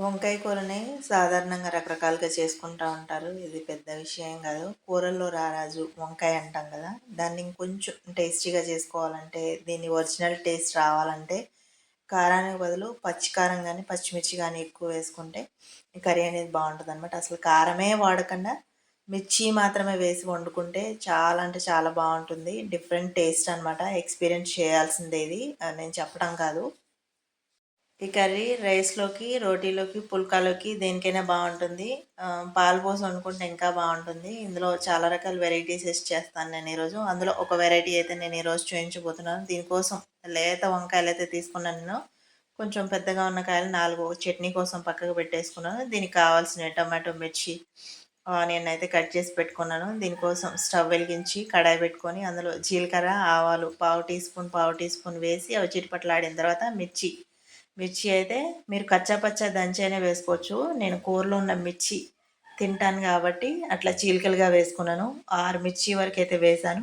వంకాయ కూరని సాధారణంగా రకరకాలుగా చేసుకుంటూ ఉంటారు. ఇది పెద్ద విషయం కాదు. కూరల్లో రారాజు వంకాయ అంటాం కదా. దాన్ని ఇంకొంచెం టేస్టీగా చేసుకోవాలంటే దీని ఒరిజినల్ టేస్ట్ రావాలంటే కారానికి బదులు పచ్చి కారం కానీ పచ్చిమిర్చి కానీ ఎక్కువ వేసుకుంటే కర్రీ అనేది బాగుంటుంది అనమాట అసలు కారమే వాడకుండా మిర్చి మాత్రమే వేసి వండుకుంటే చాలా అంటే చాలా బాగుంటుంది. డిఫరెంట్ టేస్ట్ అనమాట ఎక్స్పీరియన్స్ చేయాల్సిందే ఇది. నేను చెప్పడం కాదు. ఈ కర్రీ రైస్లోకి రోటీలోకి పుల్కాలోకి దేనికైనా బాగుంటుంది. పాలు పోసి వండుకుంటే ఇంకా బాగుంటుంది. ఇందులో చాలా రకాల వెరైటీస్ వేసి చేస్తాను నేను ఈరోజు. అందులో ఒక వెరైటీ అయితే నేను ఈరోజు చూపించబోతున్నాను దీనికోసం లేత వంకాయలు అయితే తీసుకున్నాను నేను. కొంచెం పెద్దగా ఉన్న కాయలు నాలుగు చట్నీ కోసం పక్కకు పెట్టేసుకున్నాను. దీనికి కావాల్సిన టమాటో మిర్చి ఆనియన్ అయితే కట్ చేసి పెట్టుకున్నాను. దీనికోసం స్టవ్ వెలిగించి కడాయి పెట్టుకొని అందులో జీలకర్ర ఆవాలు పావు టీ స్పూన్ పావు టీ స్పూన్ వేసి అవి చిటిపట్లాడిన తర్వాత మిర్చి మిర్చి అయితే మీరు కచ్చాపచ్చా దంచైనా వేసుకోవచ్చు. నేను కూరలో ఉన్న మిర్చి తింటాను కాబట్టి అట్లా చీలికలుగా వేసుకున్నాను. ఆరు మిర్చి వరకు అయితే వేసాను.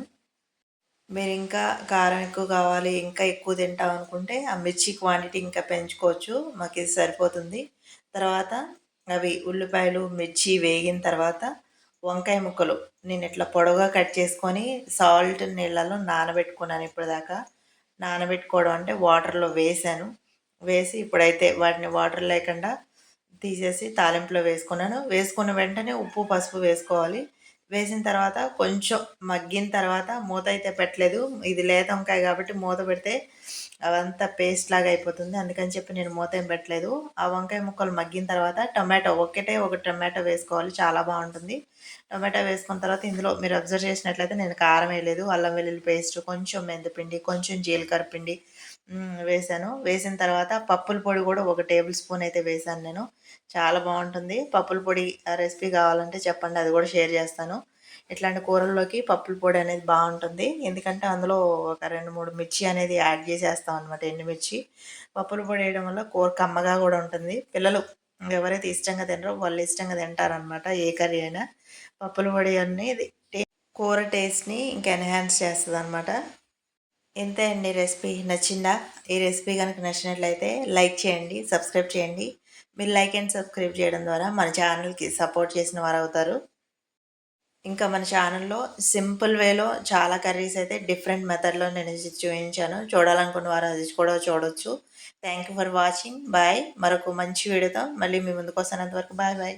మీరు ఇంకా కారం ఎక్కువ కావాలి ఇంకా ఎక్కువ తింటాం అనుకుంటే ఆ మిర్చి క్వాంటిటీ ఇంకా పెంచుకోవచ్చు. మాకు ఇది సరిపోతుంది. తర్వాత అవి ఉల్లిపాయలు మిర్చి వేగిన తర్వాత వంకాయ ముక్కలు. నేను ఇట్లా పొడవుగా కట్ చేసుకొని సాల్ట్ నీళ్ళలో నానబెట్టుకున్నాను ఇప్పటిదాకా. నానబెట్టుకోవడం అంటే వాటర్లో వేసాను. వేసి ఇప్పుడైతే వాటిని వాటర్ లేకుండా తీసేసి తాలింపులో వేసుకున్నాను. వేసుకున్న వెంటనే ఉప్పు పసుపు వేసుకోవాలి. వేసిన తర్వాత కొంచెం మగ్గిన తర్వాత మూత అయితే పెట్టలేదు. ఇది లేత వంకాయ కాబట్టి మూత పెడితే అవంతా పేస్ట్ లాగా అయిపోతుంది. అందుకని చెప్పి నేను మూత ఏం పెట్టలేదు. ఆ వంకాయ ముక్కలు మగ్గిన తర్వాత టొమాటో ఒకటే ఒక టొమాటో వేసుకోవాలి. చాలా బాగుంటుంది. టొమాటో వేసుకున్న తర్వాత ఇందులో మీరు అబ్జర్వ్ చేసినట్లయితే నేను కారం వేయలేదు. అల్లం వెల్లుల్లి పేస్ట్ కొంచెం మెంతిపిండి కొంచెం జీలకర్ర పిండి వేసాను. వేసిన తర్వాత పప్పుల పొడి కూడా ఒక టేబుల్ స్పూన్ అయితే వేసాను నేను. చాలా బాగుంటుంది. పప్పుల పొడి రెసిపీ కావాలంటే చెప్పండి అది కూడా షేర్ చేస్తాను. ఇట్లాంటి కూరల్లోకి పప్పుల పొడి అనేది బాగుంటుంది. ఎందుకంటే అందులో ఒక రెండు మూడు మిర్చి అనేది యాడ్ చేసేస్తాం అనమాట ఎండుమిర్చి. పప్పుల పొడి వేయడం వల్ల కూర కమ్మగా కూడా ఉంటుంది. పిల్లలు ఎవరైతే ఇష్టంగా తినరో వాళ్ళు ఇష్టంగా తింటారనమాట ఏ కర్రీ అయినా. పప్పుల పొడి అనేది కూర టేస్ట్ని ఇంకా ఎన్హాన్స్ చేస్తుంది అనమాట ఇంతే అండి రెసిపీ? నచ్చిందా? ఈ రెసిపీ కనుక నచ్చినట్లయితే లైక్ చేయండి సబ్స్క్రైబ్ చేయండి. మీరు లైక్ అండ్ సబ్స్క్రైబ్ చేయడం ద్వారా మన ఛానల్కి సపోర్ట్ చేసిన వారు అవుతారు ఇంకా మన ఛానల్లో సింపుల్ వేలో చాలా కర్రీస్ అయితే డిఫరెంట్ మెథడ్లో నేను చూపించాను. చూడాలనుకున్న వారు అది కూడా చూడవచ్చు thank you for watching. Bye. మరొక మంచి వీడియోతో మళ్ళీ మీ ముందుకు వస్తానంత వరకు బాయ్ బాయ్.